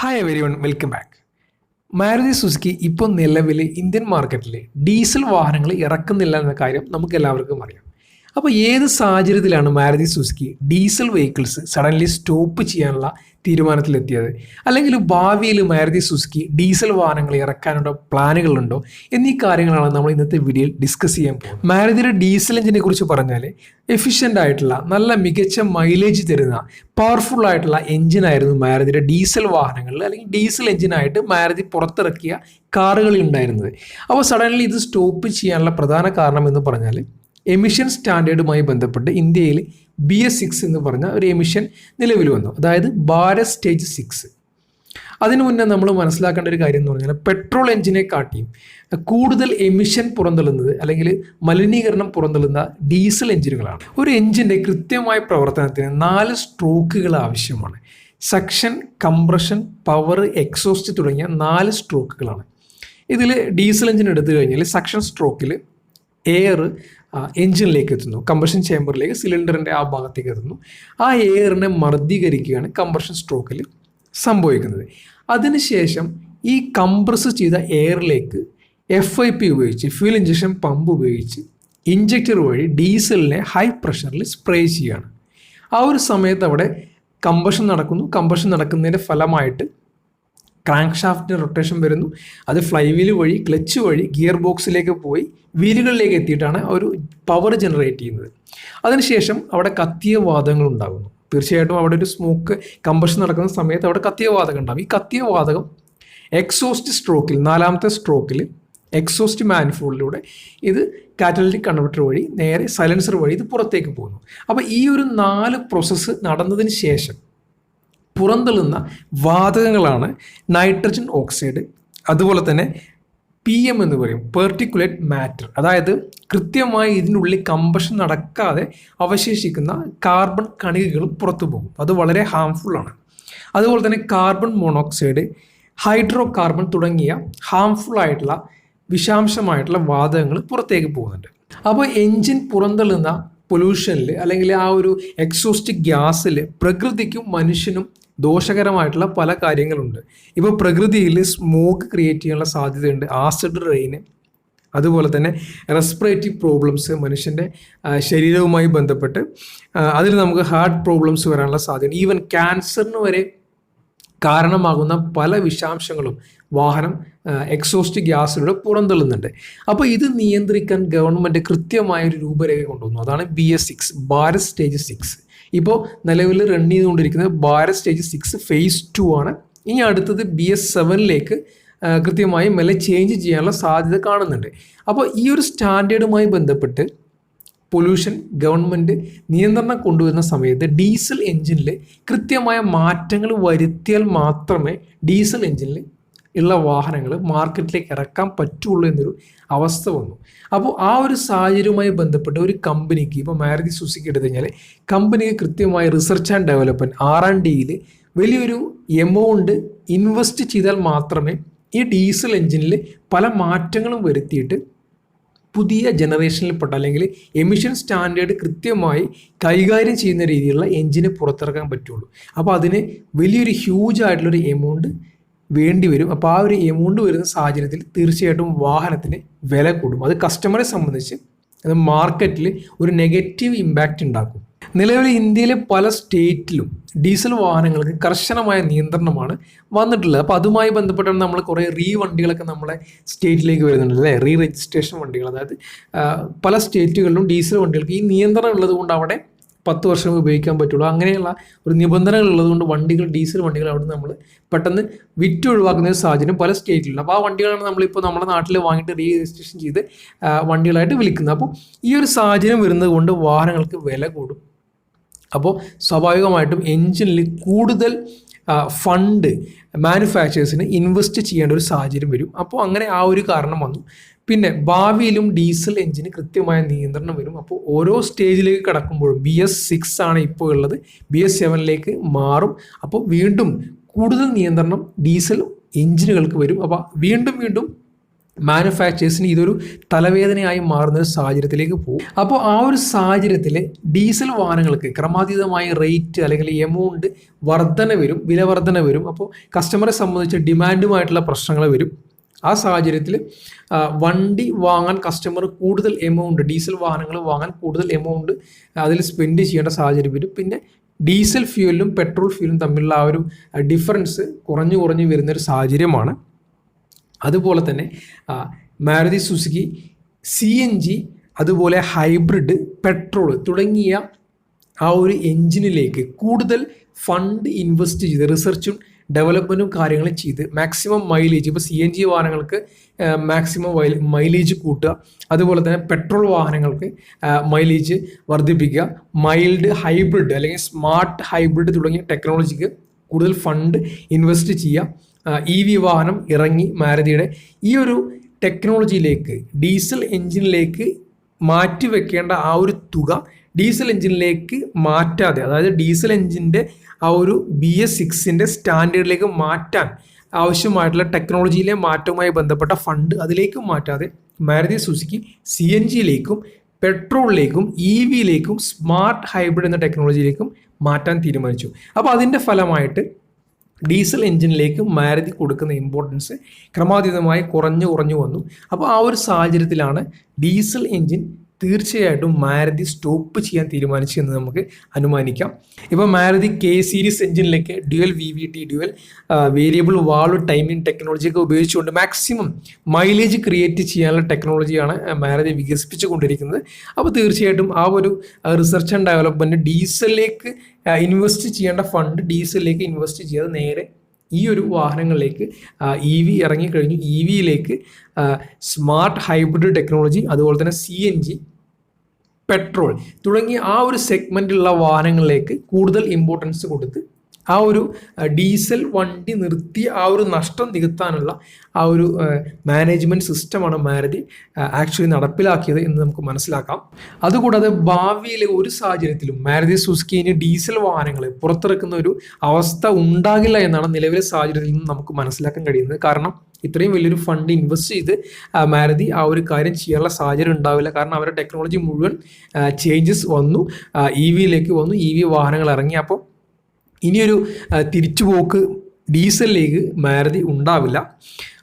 Hi everyone welcome back Maruti Suzuki ഇപ്പോൾ നിലവിൽ Indian മാർക്കറ്റിൽ ഡീസൽ വാഹനങ്ങൾ ഇറക്കുന്നില്ല എന്ന കാര്യം നമുക്ക് എല്ലാവർക്കും അറിയാം. അപ്പോൾ ഏത് സാഹചര്യത്തിലാണ് Maruti Suzuki diesel vehicles suddenly stop ചെയ്യാനുള്ള തീരുമാനത്തിലെത്തിയത്? അല്ലെങ്കിൽ ഭാവിയിൽ മാരുതി സുസുക്കി ഡീസൽ വാഹനങ്ങൾ ഇറക്കാനുള്ള പ്ലാനുകളുണ്ടോ? എന്നീ കാര്യങ്ങളാണ് നമ്മൾ ഇന്നത്തെ വീഡിയോയിൽ ഡിസ്കസ് ചെയ്യാൻ പോകുന്നത്. മാരുതിയുടെ ഡീസൽ എഞ്ചിനെ കുറിച്ച് പറഞ്ഞാൽ എഫിഷ്യന്റ് ആയിട്ടുള്ള നല്ല മികച്ച മൈലേജ് തരുന്ന പവർഫുൾ ആയിട്ടുള്ള എഞ്ചിനായിരുന്നു മാരുതിയുടെ ഡീസൽ വാഹനങ്ങളിൽ അല്ലെങ്കിൽ ഡീസൽ എഞ്ചിനായിട്ട് മാരുതി പുറത്തിറക്കിയ കാറുകളിൽ ഉണ്ടായിരുന്നത്. അപ്പോൾ സഡൻലി ഇത് സ്റ്റോപ്പ് ചെയ്യാനുള്ള പ്രധാന കാരണം എന്ന് പറഞ്ഞാൽ എമിഷൻ സ്റ്റാൻഡേർഡുമായി ബന്ധപ്പെട്ട് ഇന്ത്യയിൽ ബി എസ് സിക്സ് എന്ന് പറഞ്ഞ ഒരു എമിഷൻ നിലവിൽ വന്നു. അതായത് ഭാരത് സ്റ്റേജ് സിക്സ് അതിനു മുന്നേ നമ്മൾ മനസ്സിലാക്കേണ്ട ഒരു കാര്യം എന്ന് പറഞ്ഞാൽ പെട്രോൾ എഞ്ചിനെ കാട്ടിയും കൂടുതൽ എമിഷൻ പുറന്തള്ളുന്നത് അല്ലെങ്കിൽ മലിനീകരണം പുറന്തള്ളുന്ന ഡീസൽ എഞ്ചിനുകളാണ് ഒരു എഞ്ചിന്റെ കൃത്യമായ പ്രവർത്തനത്തിന് നാല് സ്ട്രോക്കുകൾ ആവശ്യമാണ്. സക്ഷൻ കംപ്രഷൻ പവർ എക്സോസ്റ്റ് തുടങ്ങിയ നാല് സ്ട്രോക്കുകളാണ് ഇതിൽ ഡീസൽ എഞ്ചിൻ എടുത്തു കഴിഞ്ഞാൽ സക്ഷൻ സ്ട്രോക്കിൽ എയർ എഞ്ചിനിലേക്ക് എത്തുന്നു. കമ്പഷൻ ചേമ്പറിലേക്ക് സിലിണ്ടറിന്റെ ആ ഭാഗത്തേക്ക് എത്തുന്നു. ആ എയറിനെ മർദ്ദീകരിക്കുകയാണ് കമ്പഷൻ സ്ട്രോക്കിൽ സംഭവിക്കുന്നത്. അതിനുശേഷം ഈ കംപ്രസ് ചെയ്ത എയറിലേക്ക് എഫ് ഐ പി ഉപയോഗിച്ച് ഫ്യൂൽ ഇഞ്ചക്ഷൻ പമ്പ് ഉപയോഗിച്ച് ഇഞ്ചക്ടർ വഴി ഡീസലിനെ ഹൈ പ്രഷറിൽ സ്പ്രേ ചെയ്യുകയാണ്. ആ ഒരു സമയത്ത് അവിടെ കമ്പഷൻ നടക്കുന്നു. കമ്പഷൻ നടക്കുന്നതിന്റെ ഫലമായിട്ട് ക്രാങ്ക് ഷാഫ്റ്റിന് റൊട്ടേഷൻ വരുന്നു. അത് ഫ്ലൈ വീൽ വഴി ക്ലച്ച് വഴി ഗിയർ ബോക്സിലേക്ക് പോയി വീലുകളിലേക്ക് എത്തിയിട്ടാണ് ഒരു പവർ ജനറേറ്റ് ചെയ്യുന്നത്. അതിനുശേഷം അവിടെ കത്തിയ വാതകങ്ങൾ ഉണ്ടാകുന്നു. തീർച്ചയായിട്ടും അവിടെ ഒരു സ്മോക്ക് കമ്പഷൻ നടക്കുന്ന സമയത്ത് അവിടെ കത്തിയ വാതകം ഉണ്ടാകും. ഈ കത്തിയ വാതകം എക്സോസ്റ്റ് സ്ട്രോക്കിൽ നാലാമത്തെ സ്ട്രോക്കിൽ എക്സോസ്റ്റ് മാനിഫോളിലൂടെ ഇത് കാറ്റലറ്റിക് കൺവെർട്ടർ വഴി നേരെ സൈലൻസർ വഴി ഇത് പുറത്തേക്ക് പോകുന്നു. അപ്പോൾ ഈ ഒരു നാല് പ്രോസസ്സ് നടന്നതിന് ശേഷം പുറന്തള്ളുന്ന വാതകങ്ങളാണ് നൈട്രജൻ ഓക്സൈഡ് അതുപോലെ തന്നെ പി എം എന്ന് പറയും പെർട്ടിക്കുലേറ്റ് മാറ്റർ അതായത് കൃത്യമായി ഇതിനുള്ളിൽ കമ്പഷൻ നടക്കാതെ അവശേഷിക്കുന്ന കാർബൺ കണികകൾ പുറത്തു പോകും. അത് വളരെ ഹാംഫുള്ളാണ് അതുപോലെ തന്നെ കാർബൺ മോണോക്സൈഡ് ഹൈഡ്രോ കാർബൺ തുടങ്ങിയ ഹാംഫുൾ ആയിട്ടുള്ള വിഷാംശമായിട്ടുള്ള വാതകങ്ങൾ പുറത്തേക്ക് പോകുന്നുണ്ട്. അപ്പോൾ എൻജിൻ പുറന്തള്ളുന്ന പൊല്യൂഷനിൽ അല്ലെങ്കിൽ ആ ഒരു എക്സോസ്റ്റിക് ഗ്യാസിൽ പ്രകൃതിക്കും മനുഷ്യനും ദോഷകരമായിട്ടുള്ള പല കാര്യങ്ങളുണ്ട്. ഇപ്പോൾ പ്രകൃതിയിൽ സ്മോക്ക് ക്രിയേറ്റ് ചെയ്യാനുള്ള സാധ്യതയുണ്ട്. ആസിഡ് റെയിന് അതുപോലെ തന്നെ റെസ്പിറേറ്റീവ് പ്രോബ്ലംസ് മനുഷ്യന്റെ ശരീരവുമായി ബന്ധപ്പെട്ട് അതിൽ നമുക്ക് ഹാർട്ട് പ്രോബ്ലംസ് വരാനുള്ള സാധ്യത ഈവൻ ക്യാൻസറിന് വരെ കാരണമാകുന്ന പല വിഷാംശങ്ങളും വാഹനം എക്സോസ്റ്റ് ഗ്യാസിലൂടെ പുറന്തള്ളുന്നുണ്ട്. അപ്പോൾ ഇത് നിയന്ത്രിക്കാൻ ഗവൺമെന്റ് കൃത്യമായ ഒരു രൂപരേഖ കൊണ്ടുവന്നു. അതാണ് B S six Bharat stage six ഇപ്പോൾ നിലവിൽ റൺ ചെയ്തുകൊണ്ടിരിക്കുന്നത് Bharat stage six phase two ആണ്. ഇനി അടുത്തത് ബി എസ് സെവനിലേക്ക് കൃത്യമായി മെല്ലെ ചേഞ്ച് ചെയ്യാനുള്ള സാധ്യത കാണുന്നുണ്ട്. അപ്പോൾ ഈ ഒരു സ്റ്റാൻഡേർഡുമായി ബന്ധപ്പെട്ട് പൊല്യൂഷൻ ഗവൺമെന്റ് നിയന്ത്രണം കൊണ്ടുവരുന്ന സമയത്ത് ഡീസൽ എഞ്ചിനിൽ കൃത്യമായ മാറ്റങ്ങൾ വരുത്തിയാൽ മാത്രമേ ഡീസൽ എഞ്ചിനിൽ ഉള്ള വാഹനങ്ങൾ മാർക്കറ്റിലേക്ക് ഇറക്കാൻ പറ്റുള്ളൂ എന്നൊരു അവസ്ഥ വന്നു. അപ്പോൾ ആ ഒരു സാഹചര്യവുമായി ബന്ധപ്പെട്ട് ഒരു കമ്പനിക്ക് ഇപ്പോൾ മാരുതി സുസുക്കി എടുത്തു കഴിഞ്ഞാൽ കമ്പനിക്ക് കൃത്യമായി research and development R and ഡിയിൽ വലിയൊരു എമൗണ്ട് ഇൻവെസ്റ്റ് ചെയ്താൽ മാത്രമേ ഈ ഡീസൽ എഞ്ചിനിൽ പല മാറ്റങ്ങളും വരുത്തിയിട്ട് പുതിയ ജനറേഷനിൽപ്പെട്ട അല്ലെങ്കിൽ എമിഷൻ സ്റ്റാൻഡേർഡ് കൃത്യമായി കൈകാര്യം ചെയ്യുന്ന രീതിയിലുള്ള എഞ്ചിന് പുറത്തിറക്കാൻ പറ്റുള്ളൂ. അപ്പോൾ അതിന് വലിയൊരു ഹ്യൂജ് ആയിട്ടുള്ളൊരു എമൗണ്ട് വേണ്ടി വരും അപ്പോൾ ആ ഒരു എമൗണ്ട് വരുന്ന സാഹചര്യത്തിൽ തീർച്ചയായിട്ടും വാഹനത്തിന് വില കൂടും. അത് കസ്റ്റമറെ സംബന്ധിച്ച് അത് മാർക്കറ്റിൽ ഒരു നെഗറ്റീവ് ഇമ്പാക്റ്റ് ഉണ്ടാക്കും. നിലവിൽ ഇന്ത്യയിലെ പല സ്റ്റേറ്റിലും ഡീസൽ വാഹനങ്ങൾക്ക് കർശനമായ നിയന്ത്രണമാണ് വന്നിട്ടുള്ളത്. അപ്പോൾ അതുമായി ബന്ധപ്പെട്ടാണ് നമ്മൾ കുറേ റീ വണ്ടികളൊക്കെ നമ്മളെ സ്റ്റേറ്റിലേക്ക് വരുന്നുണ്ട് അല്ലേ? റീ രജിസ്ട്രേഷൻ വണ്ടികൾ. അതായത് പല സ്റ്റേറ്റുകളിലും ഡീസൽ വണ്ടികൾക്ക് ഈ നിയന്ത്രണം ഉള്ളത് കൊണ്ട് അവിടെ പത്ത് വർഷം ഉപയോഗിക്കാൻ പറ്റുള്ളൂ. അങ്ങനെയുള്ള ഒരു നിബന്ധനകൾ ഉള്ളതുകൊണ്ട് വണ്ടികൾ ഡീസൽ വണ്ടികൾ അവിടെ നമ്മൾ പെട്ടെന്ന് വിറ്റ് ഒഴിവാക്കുന്ന ഒരു സാഹചര്യം പല സ്റ്റേറ്റിലുണ്ട്. അപ്പോൾ ആ വണ്ടികളാണ് നമ്മളിപ്പോൾ നമ്മുടെ നാട്ടിൽ വാങ്ങിയിട്ട് റീ രജിസ്ട്രേഷൻ ചെയ്ത് വണ്ടികളായിട്ട് വിളിക്കുന്നത് അപ്പോൾ ഈ ഒരു സാഹചര്യം വരുന്നത് കൊണ്ട് വാഹനങ്ങൾക്ക് വില കൂടും. അപ്പോൾ സ്വാഭാവികമായിട്ടും എഞ്ചിനിൽ കൂടുതൽ ഫണ്ട് മാനുഫാക്ചേഴ്സിന് ഇൻവെസ്റ്റ് ചെയ്യേണ്ട ഒരു സാഹചര്യം വരും. അപ്പോൾ അങ്ങനെ ആ ഒരു കാരണം വന്നു. പിന്നെ ഭാവിയിലും ഡീസൽ എഞ്ചിന് കൃത്യമായ നിയന്ത്രണം വരും. അപ്പോൾ ഓരോ സ്റ്റേജിലേക്ക് കടക്കുമ്പോഴും ബി എസ് സിക്സ് ആണ് ഇപ്പോൾ ഉള്ളത്. ബി എസ് സെവനിലേക്ക് മാറും. അപ്പോൾ വീണ്ടും കൂടുതൽ നിയന്ത്രണം ഡീസൽ എഞ്ചിനുകൾക്ക് വരും. അപ്പോൾ വീണ്ടും വീണ്ടും മാനുഫാക്ചേഴ്സിന് ഇതൊരു തലവേദനയായി മാറുന്ന ഒരു സാഹചര്യത്തിലേക്ക് പോകും. അപ്പോൾ ആ ഒരു സാഹചര്യത്തിൽ ഡീസൽ വാഹനങ്ങൾക്ക് ക്രമാതീതമായ റേറ്റ് അല്ലെങ്കിൽ എമൗണ്ട് വർധന വരും വില വർധന വരും. അപ്പോൾ കസ്റ്റമറെ സംബന്ധിച്ച് ഡിമാൻഡുമായിട്ടുള്ള പ്രശ്നങ്ങൾ വരും. ആ സാഹചര്യത്തിൽ വണ്ടി വാങ്ങാൻ കസ്റ്റമർ കൂടുതൽ എമൗണ്ട് ഡീസൽ വാഹനങ്ങൾ വാങ്ങാൻ കൂടുതൽ എമൗണ്ട് അതിൽ സ്പെൻഡ് ചെയ്യേണ്ട സാഹചര്യം വരും. പിന്നെ ഡീസൽ ഫ്യൂവലും പെട്രോൾ ഫ്യൂവലും തമ്മിലുള്ള ആ ഒരു ഡിഫറൻസ് കുറഞ്ഞു കുറഞ്ഞു വരുന്നൊരു സാഹചര്യമാണ്. അതുപോലെ തന്നെ Maruti Suzuki C N G അതുപോലെ ഹൈബ്രിഡ് പെട്രോൾ തുടങ്ങിയ ആ ഒരു എഞ്ചിനിലേക്ക് കൂടുതൽ ഫണ്ട് ഇൻവെസ്റ്റ് ചെയ്ത് റിസർച്ചും ഡെവലപ്മെന്റും കാര്യങ്ങളും ചെയ്ത് മാക്സിമം മൈലേജ് ഇപ്പോൾ സി എൻ ജി വാഹനങ്ങൾക്ക് മാക്സിമം മൈലേജ് കൂട്ടുക. അതുപോലെ തന്നെ പെട്രോൾ വാഹനങ്ങൾക്ക് മൈലേജ് വർദ്ധിപ്പിക്കുക. മൈൽഡ് ഹൈബ്രിഡ് അല്ലെങ്കിൽ സ്മാർട്ട് ഹൈബ്രിഡ് തുടങ്ങിയ ടെക്നോളജിക്ക് കൂടുതൽ ഫണ്ട് ഇൻവെസ്റ്റ് ചെയ്യുക. ഇ വി വാഹനം ഇറങ്ങി മാരുതിയുടെ ഈ ഒരു ടെക്നോളജിയിലേക്ക് ഡീസൽ എഞ്ചിനിലേക്ക് മാറ്റി വെക്കേണ്ട ആ ഒരു തുക ഡീസൽ എഞ്ചിനിലേക്ക് മാറ്റാതെ അതായത് ഡീസൽ എഞ്ചിന്റെ ആ ഒരു ബി എസ് സിക്സിന്റെ സ്റ്റാൻഡേർഡിലേക്ക് മാറ്റാൻ ആവശ്യമായിട്ടുള്ള ടെക്നോളജിയിലെ മാറ്റവുമായി ബന്ധപ്പെട്ട ഫണ്ട് അതിലേക്ക് മാറ്റാതെ മാരുതി സുസുക്കി സി എൻ ജിയിലേക്കും പെട്രോളിലേക്കും ഇ വിയിലേക്കും സ്മാർട്ട് ഹൈബ്രിഡ് എന്ന ടെക്നോളജിയിലേക്കും മാറ്റാൻ തീരുമാനിച്ചു. അപ്പോൾ അതിന്റെ ഫലമായിട്ട് ഡീസൽ എഞ്ചിനിലേക്ക് മാരുതി കൊടുക്കുന്ന ഇമ്പോർട്ടൻസ് ക്രമാതീതമായി കുറഞ്ഞു കുറഞ്ഞു വന്നു. അപ്പോൾ ആ ഒരു സാഹചര്യത്തിലാണ് ഡീസൽ എഞ്ചിൻ തീർച്ചയായിട്ടും മാരുതി സ്റ്റോപ്പ് ചെയ്യാൻ തീരുമാനിച്ചു എന്ന് നമുക്ക് അനുമാനിക്കാം. ഇപ്പോൾ Maruti K series എഞ്ചിനിലേക്ക് dual V V T dual variable valve timing ടെക്നോളജിയൊക്കെ ഉപയോഗിച്ചുകൊണ്ട് മാക്സിമം മൈലേജ് ക്രിയേറ്റ് ചെയ്യാനുള്ള ടെക്നോളജിയാണ് മാരുതി വികസിപ്പിച്ചു കൊണ്ടിരിക്കുന്നത് അപ്പോൾ തീർച്ചയായിട്ടും ആ ഒരു റിസർച്ച് ആൻഡ് ഡെവലപ്മെന്റ് ഡീസലിലേക്ക് ഇൻവെസ്റ്റ് ചെയ്യേണ്ട ഫണ്ട് ഡീസലിലേക്ക് ഇൻവെസ്റ്റ് ചെയ്യാതെ നേരെ ഈ ഒരു വാഹനങ്ങളിലേക്ക് ഇ വി ഇറങ്ങിക്കഴിഞ്ഞു ഇ വിയിലേക്ക് സ്മാർട്ട് ഹൈബ്രിഡ് ടെക്നോളജി അതുപോലെ തന്നെ സി എൻ ജി പെട്രോൾ തുടങ്ങി ആ ഒരു സെഗ്മെന്റിലുള്ള വാഹനങ്ങളിലേക്ക് കൂടുതൽ ഇമ്പോർട്ടൻസ് കൊടുത്ത് ആ ഒരു ഡീസൽ വണ്ടി നിർത്തി ആ ഒരു നഷ്ടം നികത്താനുള്ള ആ ഒരു മാനേജ്മെന്റ് സിസ്റ്റമാണ് മാരുതി ആക്ച്വലി നടപ്പിലാക്കിയത് എന്ന് നമുക്ക് മനസ്സിലാക്കാം. അതുകൂടാതെ ഭാവിയിലെ ഒരു സാഹചര്യത്തിലും മാരുതി സുസ്കിന് ഡീസൽ വാഹനങ്ങൾ പുറത്തിറക്കുന്ന ഒരു അവസ്ഥ ഉണ്ടാകില്ല എന്നാണ് നിലവിലെ സാഹചര്യത്തിൽ നിന്ന് നമുക്ക് മനസ്സിലാക്കാൻ കഴിയുന്നത്. കാരണം ഇത്രയും വലിയൊരു ഫണ്ട് ഇൻവെസ്റ്റ് ചെയ്ത് മാരുതി ആ ഒരു കാര്യം ചെയ്യാനുള്ള സാഹചര്യം ഉണ്ടാവില്ല. കാരണം അവരുടെ ടെക്നോളജി മുഴുവൻ ചേഞ്ചസ് വന്നു. ഇ വിയിലേക്ക് വന്നു. ഇ വി വാഹനങ്ങൾ ഇറങ്ങി. അപ്പോൾ ഇനിയൊരു തിരിച്ചുപോക്ക് ഡീസലിലേക്ക് മാരുതി ഉണ്ടാവില്ല.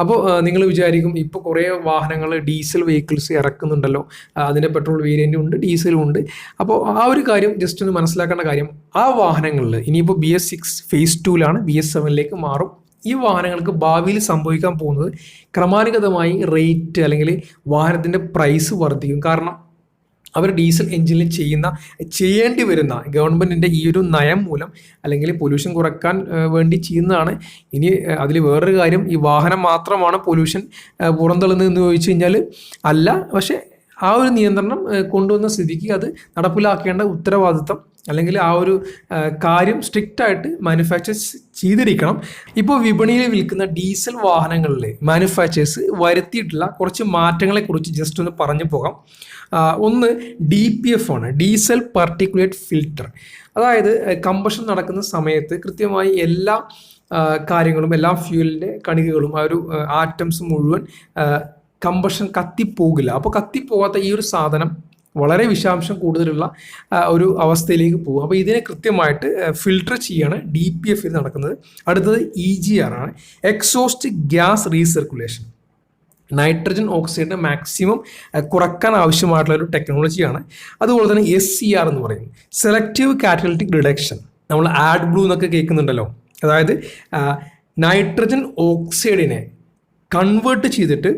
അപ്പോൾ നിങ്ങൾ വിചാരിക്കും ഇപ്പോൾ കുറേ വാഹനങ്ങൾ ഡീസൽ വെഹിക്കിൾസ് ഇറക്കുന്നുണ്ടല്ലോ. അതിന്റെ പെട്രോൾ വേരിയന്റും ഉണ്ട് ഡീസലും ഉണ്ട്. അപ്പോൾ ആ ഒരു കാര്യം ജസ്റ്റ് ഒന്ന് മനസ്സിലാക്കേണ്ട കാര്യം ആ വാഹനങ്ങളിൽ ഇനിയിപ്പോൾ ബി എസ് സിക്സ് ഫേസ് ടുവിലാണ് ബി എസ് സെവനിലേക്ക് മാറും. ഈ വാഹനങ്ങൾക്ക് ഭാവിയിൽ സംഭവിക്കാൻ പോകുന്നത് ക്രമാനുഗതമായി റേറ്റ് അല്ലെങ്കിൽ വാഹനത്തിന്റെ പ്രൈസ് വർദ്ധിക്കും. കാരണം അവർ ഡീസൽ എഞ്ചിനിൽ ചെയ്യുന്ന ചെയ്യേണ്ടി വരുന്ന ഗവൺമെന്റിന്റെ ഈ ഒരു നയം മൂലം അല്ലെങ്കിൽ പൊല്യൂഷൻ കുറയ്ക്കാൻ വേണ്ടി ചെയ്യുന്നതാണ്. ഇനി അതിൽ വേറൊരു കാര്യം ഈ വാഹനം മാത്രമാണ് പൊല്യൂഷൻ പുറന്തള്ളുന്നത് എന്ന് ചോദിച്ചു കഴിഞ്ഞാൽ അല്ല. പക്ഷേ ആ ഒരു നിയന്ത്രണം കൊണ്ടുവന്ന സ്ഥിതിക്ക് അത് നടപ്പിലാക്കേണ്ട ഉത്തരവാദിത്തം അല്ലെങ്കിൽ ആ ഒരു കാര്യം സ്ട്രിക്റ്റ് ആയിട്ട് മാനുഫാക്ചർ ചെയ്തിരിക്കണം. ഇപ്പോൾ വിപണിയിൽ വിൽക്കുന്ന ഡീസൽ വാഹനങ്ങളിൽ മാനുഫാക്ചേഴ്സ് വരുത്തിയിട്ടുള്ള കുറച്ച് മാറ്റങ്ങളെക്കുറിച്ച് ജസ്റ്റ് ഒന്ന് പറഞ്ഞു പോകാം. ഒന്ന് ഡി പി എഫ് ആണ് ഡീസൽ പർട്ടിക്കുലേറ്റ് ഫിൽറ്റർ അതായത് കമ്പഷൻ നടക്കുന്ന സമയത്ത് കൃത്യമായി എല്ലാ കാര്യങ്ങളും എല്ലാ ഫ്യൂലിന്റെ കണികകളും ആ ഒരു ആറ്റംസ് മുഴുവൻ കമ്പഷൻ കത്തിപ്പോകില്ല. അപ്പോൾ കത്തിപ്പോകാത്ത ഈ ഒരു സാധനം വളരെ വിഷാംശം കൂടുതലുള്ള ഒരു അവസ്ഥയിലേക്ക് പോകും. അപ്പോൾ ഇതിനെ കൃത്യമായിട്ട് ഫിൽട്ടർ ചെയ്യാണ് ഡി പി എഫിൽ നടക്കുന്നത്. അടുത്തത് ഇ ജി ആർ ആണ്. Exhaust gas recirculation nitrogen oxide maximum കുറയ്ക്കാൻ ആവശ്യമായിട്ടുള്ള ഒരു ടെക്നോളജിയാണ് അതുപോലെ തന്നെ എസ് സി ആർ എന്ന് പറയും സെലക്റ്റീവ് കാറ്റലിറ്റിക് റിഡക്ഷൻ നമ്മൾ ആഡ് ബ്ലൂ എന്നൊക്കെ കേൾക്കുന്നുണ്ടല്ലോ. അതായത് നൈട്രജൻ ഓക്സൈഡിനെ കൺവേർട്ട് ചെയ്തിട്ട്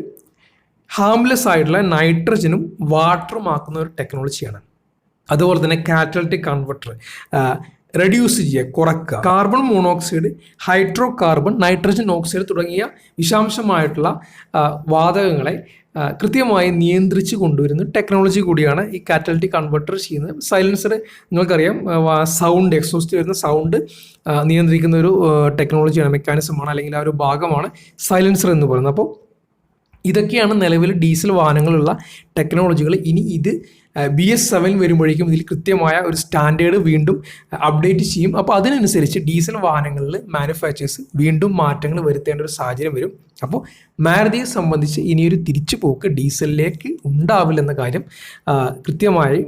ഹാംലെസ് ആയിട്ടുള്ള നൈട്രജനും വാട്ടറും ആക്കുന്ന ഒരു ടെക്നോളജിയാണ് അതുപോലെ തന്നെ കാറ്റലറ്റിക് കൺവെർട്ടർ റെഡ്യൂസ് ചെയ്യുക കുറക്കുക. Carbon monoxide hydrocarbon nitrogen oxide തുടങ്ങിയ വിഷാംശമായിട്ടുള്ള വാതകങ്ങളെ കൃത്യമായി നിയന്ത്രിച്ച് കൊണ്ടുവരുന്ന ടെക്നോളജി കൂടിയാണ് ഈ കാറ്റലറ്റിക് കൺവെർട്ടർ ചെയ്യുന്നത്. സൈലൻസർ നിങ്ങൾക്കറിയാം സൗണ്ട് എക്സോസ്റ്റ് വരുന്ന സൗണ്ട് നിയന്ത്രിക്കുന്ന ഒരു ടെക്നോളജിയാണ് മെക്കാനിസമാണ് അല്ലെങ്കിൽ ആ ഒരു ഭാഗമാണ് സൈലൻസർ എന്ന് പറയുന്നത്. അപ്പോൾ ഇതൊക്കെയാണ് നിലവിൽ ഡീസൽ വാഹനങ്ങളുള്ള ടെക്നോളജികൾ. ഇനി ഇത് ബി എസ് സെവൻ വരുമ്പോഴേക്കും ഇതിൽ കൃത്യമായ ഒരു സ്റ്റാൻഡേർഡ് വീണ്ടും അപ്ഡേറ്റ് ചെയ്യും. അപ്പോൾ അതിനനുസരിച്ച് ഡീസൽ വാഹനങ്ങളിൽ മാനുഫാക്ചേഴ്സ് വീണ്ടും മാറ്റങ്ങൾ വരുത്തേണ്ട ഒരു സാഹചര്യം വരും. അപ്പോൾ മാരുതിയെ സംബന്ധിച്ച് ഇനിയൊരു തിരിച്ചുപോക്ക് ഡീസലിലേക്ക് ഉണ്ടാവില്ലെന്ന കാര്യം കൃത്യമായി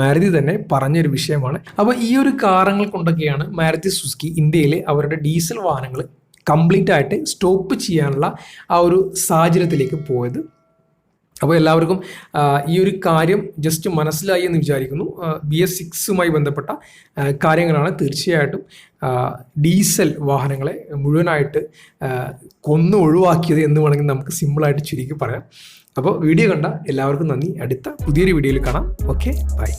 മാരുതി തന്നെ പറഞ്ഞൊരു വിഷയമാണ്. അപ്പോൾ ഈ ഒരു കാരണങ്ങൾ കൊണ്ടൊക്കെയാണ് മാരുതി സുസ്കി ഇന്ത്യയിലെ അവരുടെ ഡീസൽ വാഹനങ്ങൾ കംപ്ലീറ്റ് ആയിട്ട് സ്റ്റോപ്പ് ചെയ്യാനുള്ള ആ ഒരു സാഹചര്യത്തിലേക്ക് പോയത്. അപ്പോൾ എല്ലാവർക്കും ഈ ഒരു കാര്യം ജസ്റ്റ് മനസ്സിലായി എന്ന് വിചാരിക്കുന്നു. ബി എസ് സിക്സുമായി ബന്ധപ്പെട്ട കാര്യങ്ങളാണ് തീർച്ചയായിട്ടും ഡീസൽ വാഹനങ്ങളെ മുഴുവനായിട്ട് കൊന്നു ഒഴിവാക്കിയത് എന്ന് വേണമെങ്കിൽ നമുക്ക് സിമ്പിളായിട്ട് ചുരുക്കി പറയാം. അപ്പോൾ വീഡിയോ കണ്ട എല്ലാവർക്കും നന്ദി. അടുത്ത പുതിയൊരു വീഡിയോയിൽ കാണാം. Okay bye